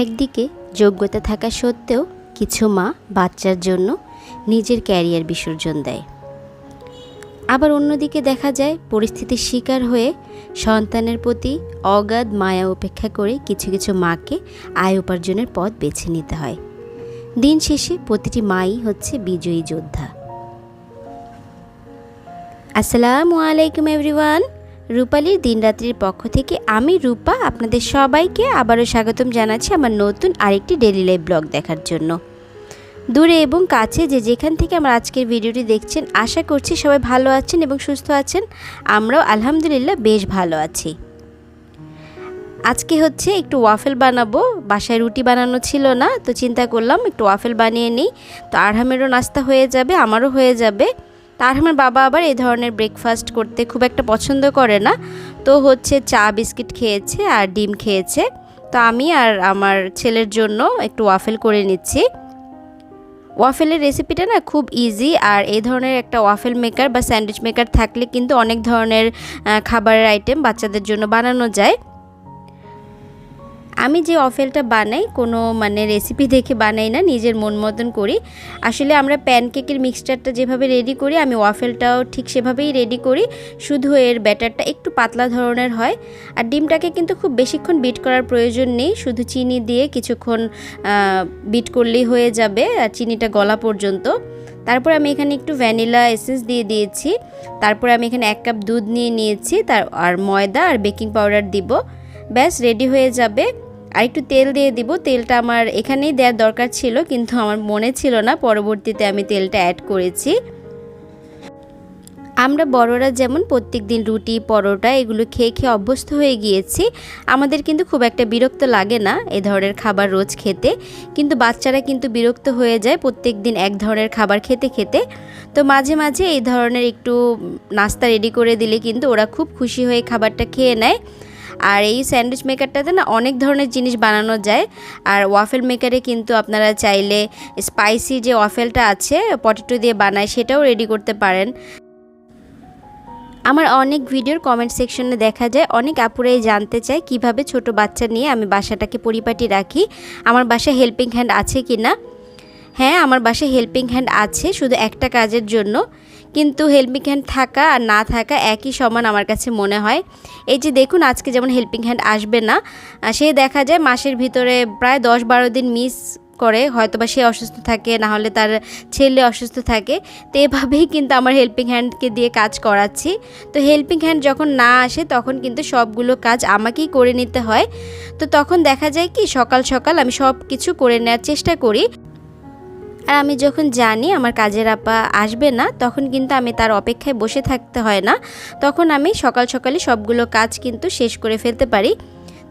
একদিকে যোগ্যতা থাকা সত্ত্বেও কিছু মা বাচ্চার জন্য নিজের ক্যারিয়ার বিসর্জন দেয়। আবার অন্যদিকে দেখা যায় পরিস্থিতির শিকার হয়ে সন্তানের প্রতি অগাধ মায়া উপেক্ষা করে কিছু কিছু মাকে আয় উপার্জনের পথ বেছে নিতে হয়। দিন শেষে প্রতিটি মাই হচ্ছে বিজয়ী যোদ্ধা। আসসালামু আলাইকুম এভরিওয়ান রূপালীর দিনরাত্রির পক্ষ থেকে আমি রূপা আপনাদের সবাইকে আবারও স্বাগতম জানাচ্ছি আমার নতুন আরেকটি ডেলি লাইফ ব্লগ দেখার জন্য। দূরে এবং কাছে যে যেখান থেকে আমার আজকের ভিডিওটি দেখছেন, আশা করছি সবাই ভালো আছেন এবং সুস্থ আছেন। আমরাও আলহামদুলিল্লাহ বেশ ভালো আছি। আজকে হচ্ছে একটু ওয়াফেল বানাবো। বাসায় রুটি বানানো ছিল না, তো চিন্তা করলাম একটু ওয়াফেল বানিয়ে নিই। তো আরহামেরও নাস্তা হয়ে যাবে, আমারও হয়ে যাবে। তা আরহামের বাবা আবার এই ধরনের ব্রেকফাস্ট করতে খুব একটা পছন্দ করে না। তো হচ্ছে চা বিস্কিট খেয়েছে আর ডিম খেয়েছে। তো আমি আর আমার ছেলের জন্য একটু ওয়াফেল করে নিচ্ছি। ওয়াফেলের রেসিপিটা না খুব ইজি আর এই ধরনের একটা ওয়াফেল মেকার বা স্যান্ডউইচ মেকার থাকলে কিন্তু অনেক ধরনের খাবারের আইটেম বাচ্চাদের জন্য বানানো যায়। আমি যে ওয়াফেলটা বানাই, কোনো মানে রেসিপি দেখে বানাই না, নিজের মন মতন করি। আসলে আমরা প্যানকেকের মিক্সচারটা যেভাবে রেডি করি, আমি ওয়াফেলটাও ঠিক সেভাবেই রেডি করি। শুধু এর ব্যাটারটা একটু পাতলা ধরনের হয়। আর ডিমটাকে কিন্তু খুব বেশিক্ষণ বিট করার প্রয়োজন নেই। শুধু চিনি দিয়ে কিছুক্ষণ বিট করলেই হয়ে যাবে, আর চিনিটা গলা পর্যন্ত। তারপর আমি এখানে একটু ভ্যানিলা এসেন্স দিয়ে দিয়েছি। তারপর আমি এখানে এক কাপ দুধ নিয়ে নিয়েছি। তার, আর ময়দা আর বেকিং পাউডার দিব। ব্যাস রেডি হয়ে যাবে। আর একটু তেল দিয়ে দিব। তেলটা আমার এখানেই দেওয়ার দরকার ছিল, কিন্তু আমার মনে ছিল না। পরবর্তীতে আমি তেলটা অ্যাড করেছি। আমরা বড়রা যেমন প্রত্যেক দিন রুটি, পরোটা এগুলো খেয়ে খেয়ে অভ্যস্ত হয়ে গিয়েছি। আমাদের কিন্তু খুব একটা বিরক্ত লাগে না এ ধরনের খাবার রোজ খেতে। কিন্তু বাচ্চারা কিন্তু বিরক্ত হয়ে যায় প্রত্যেক দিন এক ধরনের খাবার খেতে খেতে। তো মাঝে মাঝে এই ধরনের একটু নাস্তা রেডি করে দিলে কিন্তু ওরা খুব খুশি হয়ে খাবারটা খেয়ে নেয়। আর এই স্যান্ডউইচ মেকারটাতে না অনেক ধরনের জিনিস বানানো যায়। আর ওয়াফেল মেকারে কিন্তু আপনারা চাইলে স্পাইসি যে ওয়াফেলটা আছে, পটেটো দিয়ে বানায়, সেটাও রেডি করতে পারেন। আমার অনেক ভিডিওর কমেন্ট সেকশনে দেখা যায়, অনেক আপুরাই জানতে চায় কীভাবে ছোট বাচ্চা নিয়ে আমি বাসাটাকে পরিপাটি রাখি। আমার বাসায় হেল্পিং হ্যান্ড আছে কি না হ্যাঁ আমার বাসায় হেল্পিং হ্যান্ড আছে, শুধু একটা কাজের জন্য। কিন্তু হেল্পিং হ্যান্ড থাকা আর না থাকা একই সমান আমার কাছে মনে হয়। এই যে দেখুন, আজকে যেমন হেল্পিং হ্যান্ড আসবে না সে দেখা যায় মাসের ভিতরে প্রায় দশ বারো দিন মিস করে হয়তো বা সে অসুস্থ থাকে, না হলে তার ছেলে অসুস্থ থাকে। তো এভাবেই কিন্তু আমার হেল্পিং হ্যান্ডকে দিয়ে কাজ করাচ্ছি। তো হেল্পিং হ্যান্ড যখন না আসে, তখন কিন্তু সবগুলো কাজ আমাকেই করে নিতে হয়। তো তখন দেখা যায় কি, সকাল সকাল আমি সব কিছু করে নেওয়ার চেষ্টা করি। আর আমি যখন জানি আমার কাজের আপা আসবে না, তখন কিন্তু আমি তার অপেক্ষায় বসে থাকতে হয় না। তখন আমি সকাল সকালে সবগুলো কাজ কিন্তু শেষ করে ফেলতে পারি।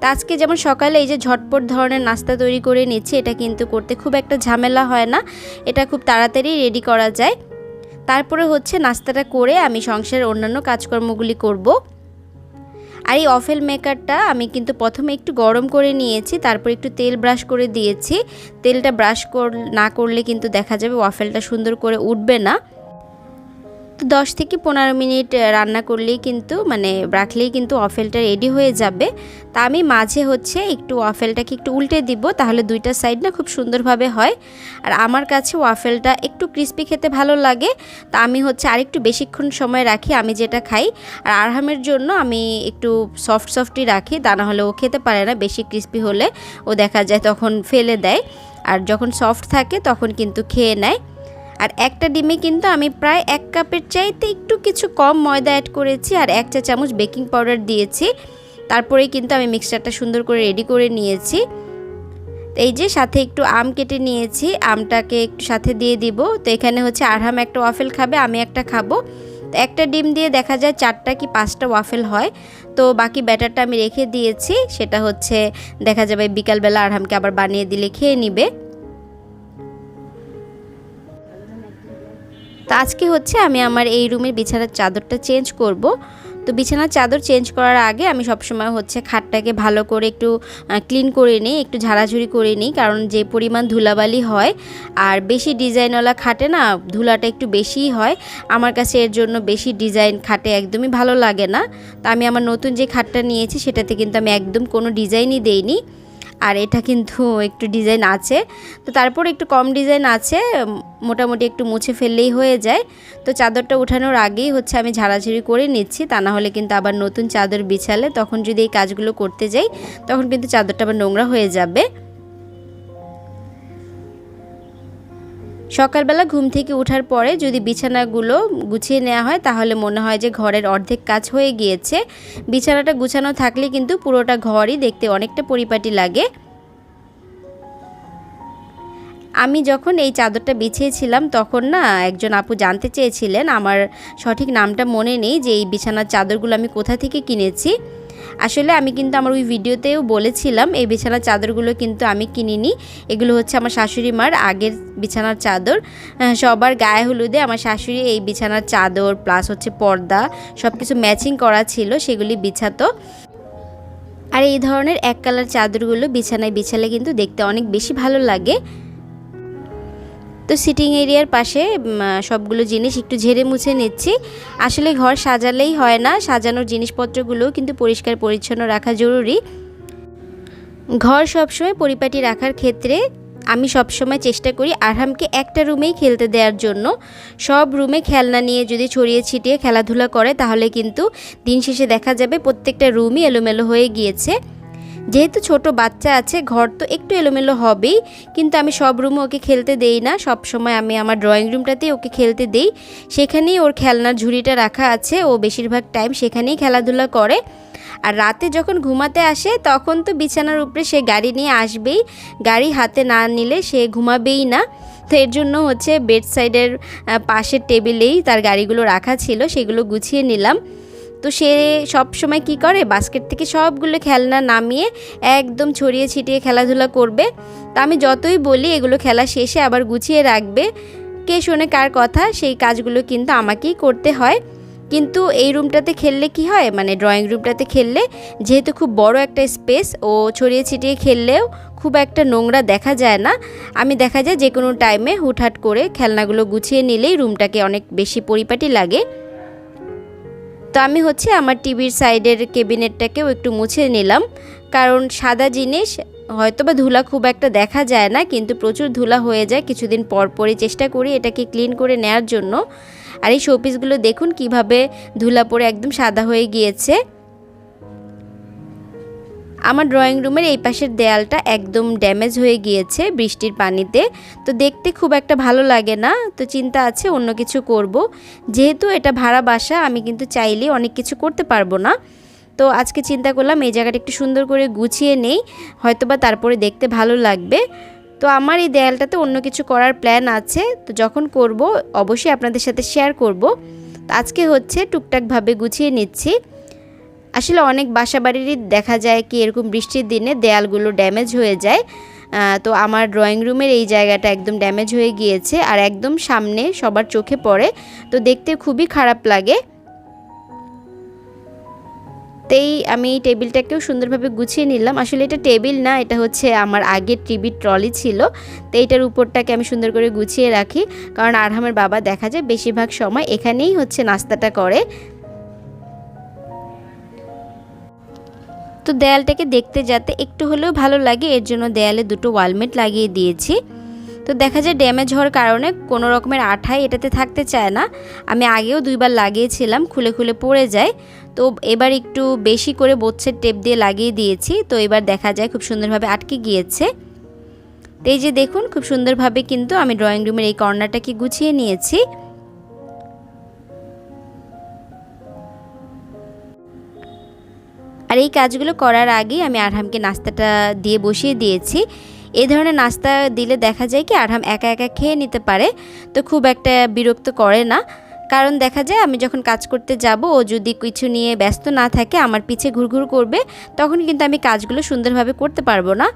তা আজকে যেমন সকালে এই যে ঝটপট ধরনের নাস্তা তৈরি করে নিচ্ছি, এটা কিন্তু করতে খুব একটা ঝামেলা হয় না। এটা খুব তাড়াতাড়ি রেডি করা যায়। তারপরে হচ্ছে নাস্তাটা করে আমি সংসারের অন্যান্য কাজকর্মগুলি করব। আর এই অফেল মেকারটা আমি কিন্তু প্রথমে একটু গরম করে নিয়েছি, তারপর একটু তেল ব্রাশ করে দিয়েছি। তেলটা ব্রাশ কর, না করলে কিন্তু দেখা যাবে ওয়াফেলটা সুন্দর করে উঠবে না। তো দশ থেকে পনেরো মিনিট রান্না করলেই কিন্তু মানে রাখলেই কিন্তু ওয়াফেলটা রেডি হয়ে যাবে। তা আমি মাঝে হচ্ছে একটু ওয়াফেলটাকে একটু উল্টে দিব, তাহলে দুইটা সাইড না খুব সুন্দরভাবে হয়। আর আমার কাছে ওয়াফেলটা একটু ক্রিস্পি খেতে ভালো লাগে, তা আমি হচ্ছে আরেকটু বেশিক্ষণ সময় রাখি, আমি যেটা খাই। আর আরহামের জন্য আমি একটু সফট সফটই রাখি, তা না হলে ও খেতে পারে না, বেশি ক্রিস্পি হলে ও দেখা যায় তখন ফেলে দেয়। আর যখন সফট থাকে তখন কিন্তু খেয়ে নেয়। আর একটা ডিমে কিন্তু আমি প্রায় এক কাপের চাইতে একটু কিছু কম ময়দা অ্যাড করেছি আর এক চা চামচ বেকিং পাউডার দিয়েছি। তারপরেই কিন্তু আমি মিক্সচারটা সুন্দর করে রেডি করে নিয়েছি। এই যে সাথে একটু আম কেটে নিয়েছি, আমটাকে একটু সাথে দিয়ে দিব। তো এখানে হচ্ছে আরহাম একটা ওয়াফেল খাবে, আমি একটা খাব। তো একটা ডিম দিয়ে দেখা যায় চারটা কি পাঁচটা ওয়াফেল হয়। তো বাকি ব্যাটারটা আমি রেখে দিয়েছি, সেটা হচ্ছে দেখা যাবে বিকালবেলা আরহামকে আবার বানিয়ে দিলে খেয়ে নিবে। তো আজকে হচ্ছে আমি আমার এই রুমের বিছানার চাদরটা চেঞ্জ করব। তো বিছানার চাদর চেঞ্জ করার আগে আমি সবসময় হচ্ছে খাটটাকে ভালো করে একটু ক্লিন করে নিই, একটু ঝাড়াঝুড়ি করে নিই, কারণ যে পরিমাণ ধুলাবালি হয় আর বেশি ডিজাইনওয়ালা খাটে না ধুলাটা একটু বেশিই হয়, আমার কাছে এর জন্য বেশি ডিজাইন খাটে একদমই ভালো লাগে না। তো আমি আমার নতুন যে খাটটা নিয়েছি সেটাতে কিন্তু আমি একদম কোনো ডিজাইনই দেইনি। আর এটা কিন্তু একটু ডিজাইন আছে। তো তারপর একটু কম ডিজাইন আছে মোটামুটি একটু মুছে ফেললেই হয়ে যায়। তো চাদরটা উঠানোর আগেই হচ্ছে আমি ঝাড়াঝাড়ি করে নিচ্ছি, তা না হলে কিন্তু আবার নতুন চাদর বিছালে তখন যদি এই কাজগুলো করতে যাই, তখন কিন্তু চাদরটা আবার নোংরা হয়ে যাবে। সকালবেলা ঘুম থেকে ওঠার পরে যদি বিছানাগুলো গুছিয়ে নেওয়া হয়, তাহলে মনে হয় যে ঘরের অর্ধেক কাজ হয়ে গিয়েছে। বিছানাটা গুছানো থাকলে কিন্তু পুরোটা ঘরই দেখতে অনেকটা পরিপাটি লাগে। আমি যখন এই চাদরটা বিছিয়েছিলাম, তখন না একজন আপু জানতে চেয়েছিলেন, আমার সঠিক নামটা মনে নেই যে এই বিছানার চাদরগুলো আমি কোথা থেকে কিনেছি। আসলে আমি কিন্তু আমার ওই ভিডিওতেও বলেছিলাম, এই বিছানার চাদরগুলো কিন্তু আমি কিনিনি। এগুলো হচ্ছে আমার শাশুড়ি মার আগের বিছানার চাদর। সবার গায়ে হলুদে আমার শাশুড়ি এই বিছানার চাদর প্লাস হচ্ছে পর্দা সব কিছু ম্যাচিং করা ছিল, সেগুলি বিছাতো। আর এই ধরনের এক কালার চাদরগুলো বিছানায় বিছালে কিন্তু দেখতে অনেক বেশি ভালো লাগে। তো সিটিং এরিয়ার পাশে সবগুলো জিনিস একটু ঝেড়ে মুছে নিচ্ছি। আসলে ঘর সাজালেই হয় না, সাজানোর জিনিসপত্রগুলোও কিন্তু পরিষ্কার পরিচ্ছন্ন রাখা জরুরি। ঘর সবসময় পরিপাটি রাখার ক্ষেত্রে আমি সবসময় চেষ্টা করি আরহামকে একটা রুমেই খেলতে দেওয়ার জন্য। সব রুমে খেলনা নিয়ে যদি ছড়িয়ে ছিটিয়ে খেলাধুলা করে, তাহলে কিন্তু দিন শেষে দেখা যাবে প্রত্যেকটা রুমই এলোমেলো হয়ে গিয়েছে। যেহেতু ছোট বাচ্চা আছে, ঘর তো একটু এলোমেলো হবেই, কিন্তু আমি সব রুমে ওকে খেলতে দেই না। সব সময় আমি আমার ড্রয়িং রুমটাতেই ওকে খেলতে দেই। সেখানেই ওর খেলনার ঝুড়িটা রাখা আছে, ও বেশিরভাগ টাইম সেখানেই খেলাধুলা করে। আর রাতে যখন ঘুমাতে আসে, তখন তো বিছানার উপরে সে গাড়ি নিয়ে আসবেই। গাড়ি হাতে না নিলে সে ঘুমাবেই না। তো এর জন্য হচ্ছে বেড সাইডের পাশের টেবিলেই তার গাড়িগুলো রাখা ছিল, সেগুলো গুছিয়ে নিলাম। তো সে সব সময় কি করে? বাস্কেট থেকে সবগুলো খেলনা নামিয়ে একদম ছড়িয়ে ছিটিয়ে খেলাধুলা করবে। তা আমি যতই বলি এগুলো খেলা শেষে আবার গুছিয়ে রাখবে। কে শোনে কার কথা, সেই কাজগুলো কিন্তু আমাকেই করতে হয়। কিন্তু এই রুমটাতে খেললে কি হয়? মানে ড্রয়িং রুমটাতে খেললে যেহেতু খুব বড় একটা স্পেস ও ছড়িয়ে ছিটিয়ে খেললেও খুব একটা নোংরা দেখা যায় না। আমি দেখা যায় যে কোনো টাইমে হুটহাট করে খেলনাগুলো গুছিয়ে নিলেই রুমটাকে অনেক বেশি পরিপাটি লাগে। তো আমি হচ্ছে আমার টিভির সাইডের কেবিনেটটাকেও একটু মুছে নিলাম। কারণ সাদা জিনিস হয়তো বা ধুলা খুব একটা দেখা যায় না, কিন্তু প্রচুর ধুলা হয়ে যায় কিছুদিন পর পরই চেষ্টা করি এটাকে ক্লিন করে নেয়ার জন্য। আর এই শোপিসগুলো দেখুন কীভাবে ধুলা পরে একদম সাদা হয়ে গিয়েছে। আমার ড্রয়িং রুমের এই পাশের দেয়ালটা একদম ড্যামেজ হয়ে গিয়েছে বৃষ্টির পানিতে। তো দেখতে খুব একটা ভালো লাগে না, তো চিন্তা আছে অন্য কিছু করব। যেহেতু এটা ভাড়া বাসা, আমি কিন্তু চাইলেই অনেক কিছু করতে পারব না। তো আজকে চিন্তা করলাম এই জায়গাটা একটু সুন্দর করে গুছিয়ে নেই, হয়তোবা তারপরে দেখতে ভালো লাগবে। তো আমার এই দেয়ালটাতে অন্য কিছু করার প্ল্যান আছে, তো যখন করব অবশ্যই আপনাদের সাথে শেয়ার করব। আজকে হচ্ছে টুকটাকভাবে গুছিয়ে নিচ্ছি। আসলে অনেক বাসা বাড়িরই দেখা যায় কি এরকম বৃষ্টির দিনে দেয়ালগুলো ড্যামেজ হয়ে যায়। তো আমার ড্রয়িং রুমের এই জায়গাটা একদম ড্যামেজ হয়ে গিয়েছে আর একদম সামনে সবার চোখে পড়ে। তো দেখতে খুবই খারাপ লাগে। তেই আমি এই টেবিলটাকেও সুন্দরভাবে গুছিয়ে নিলাম। আসলে এটা টেবিল না, এটা হচ্ছে আমার আগের টিভির ট্রলি ছিল। তো এইটার উপরটাকে আমি সুন্দর করে গুছিয়ে রাখি। কারণ আরহামের বাবা দেখা যায় বেশিরভাগ সময় এখানেই হচ্ছে নাস্তাটা করে। তো দেয়ালটাকে দেখতে যাতে একটু হলেও ভালো লাগে, এর জন্য দেয়ালে দুটো ওয়ালমেট লাগিয়ে দিয়েছি। তো দেখা যায় ড্যামেজ হওয়ার কারণে কোনো রকমের আঠাই এটাতে থাকতে চায় না। আমি আগেও দুইবার লাগিয়েছিলাম, খুলে খুলে পড়ে যায়। তো এবার একটু বেশি করে বোচ্ছের টেপ দিয়ে লাগিয়ে দিয়েছি, তো এবার দেখা যায় খুব সুন্দরভাবে আটকে গিয়েছে। তো এই যে দেখুন, খুব সুন্দরভাবে কিন্তু আমি ড্রয়িং রুমের এই কর্নারটাকে গুছিয়ে নিয়েছি। আর এই কাজগুলো করার আগেই আমি আরহামকে নাস্তাটা দিয়ে বসিয়ে দিয়েছি। এই ধরনের নাস্তা দিলে দেখা যায় কি আরহাম একা একা খেয়ে নিতে পারে, তো খুব একটা বিরক্ত করে না। কারণ দেখা যায় আমি যখন কাজ করতে যাব, ও যদি কিছু নিয়ে ব্যস্ত না থাকে, আমার পিছে ঘুরঘুর করবে, তখন কিন্তু আমি কাজগুলো সুন্দরভাবে করতে পারব না।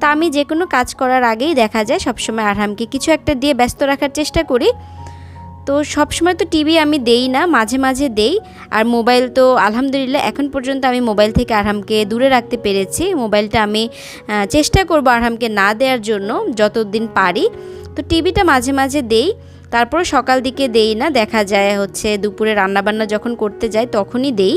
তা আমি যে কোনো কাজ করার আগেই দেখা যায় সবসময় আরহামকে কিছু একটা দিয়ে ব্যস্ত রাখার চেষ্টা করি। তো সবসময় তো টিভি আমি দেই না, মাঝে মাঝে দেই। আর মোবাইল তো আলহামদুলিল্লাহ এখন পর্যন্ত আমি মোবাইল থেকে আরহামকে দূরে রাখতে পেরেছি। মোবাইলটা আমি চেষ্টা করব আরহামকে না দেওয়ার জন্য যতদিন পারি। তো টিভিটা মাঝে মাঝে দেই তারপর সকাল দিকে দেই না। দেখা যায় হচ্ছে দুপুরে রান্নাবান্না যখন করতে যাই তখনই দেই।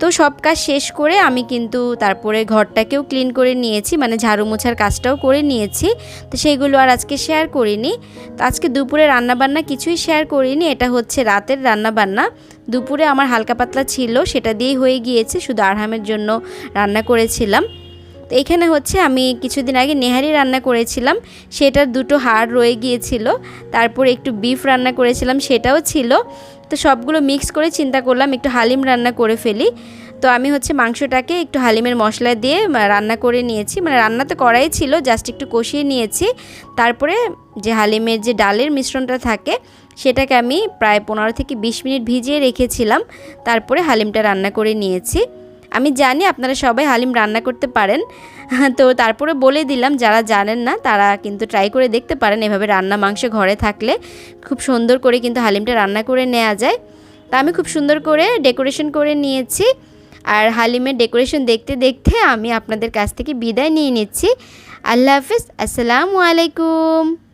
তো সব কাজ শেষ করে আমি কিন্তু তারপরে ঘরটাকেও ক্লিন করে নিয়েছি মানে ঝাড়ু মোছার কাজটাও করে নিয়েছি। তো সেইগুলো আর আজকে শেয়ার করিনি। তো আজকে দুপুরে রান্নাবান্না কিছুই শেয়ার করিনি, এটা হচ্ছে রাতের রান্নাবান্না। দুপুরে আমার হালকা পাতলা ছিল, সেটা দিয়েই হয়ে গিয়েছে, শুধু আরহামের জন্য রান্না করেছিলাম। তো এখানে হচ্ছে আমি কিছুদিন আগে নেহারি রান্না করেছিলাম, সেটার দুটো হাড় রয়ে গিয়েছিল, তারপর একটু বিফ রান্না করেছিলাম, সেটাও ছিল। তো সবগুলো মিক্স করে চিন্তা করলাম একটু হালিম রান্না করে ফেলি। তো আমি হচ্ছে মাংসটাকে একটু হালিমের মশলা দিয়ে রান্না করে নিয়েছি মানে রান্না তো করাই ছিল জাস্ট একটু কষিয়ে নিয়েছি। তারপরে যে হালিমের যে ডালের মিশ্রণটা থাকে, সেটাকে আমি প্রায় পনেরো থেকে বিশ মিনিট ভিজিয়ে রেখেছিলাম, তারপরে হালিমটা রান্না করে নিয়েছি। আমি জানি আপনারা সবাই হালিম রান্না করতে পারেন। তো তারপরে বলে দিলাম, যারা জানেন না, তারা কিন্তু ট্রাই করে দেখতে পারেন এভাবে রান্না মাংস ঘরে থাকলে। খুব সুন্দর করে কিন্তু হালিমটা রান্না করে নেওয়া যায়। তা আমি খুব সুন্দর করে ডেকোরেশন করে নিয়েছি। আর হালিমের ডেকোরেশন দেখতে দেখতে আমি আপনাদের কাছ থেকে বিদায় নিয়ে নিচ্ছি। আল্লাহ হাফিজ, আসসালামু আলাইকুম।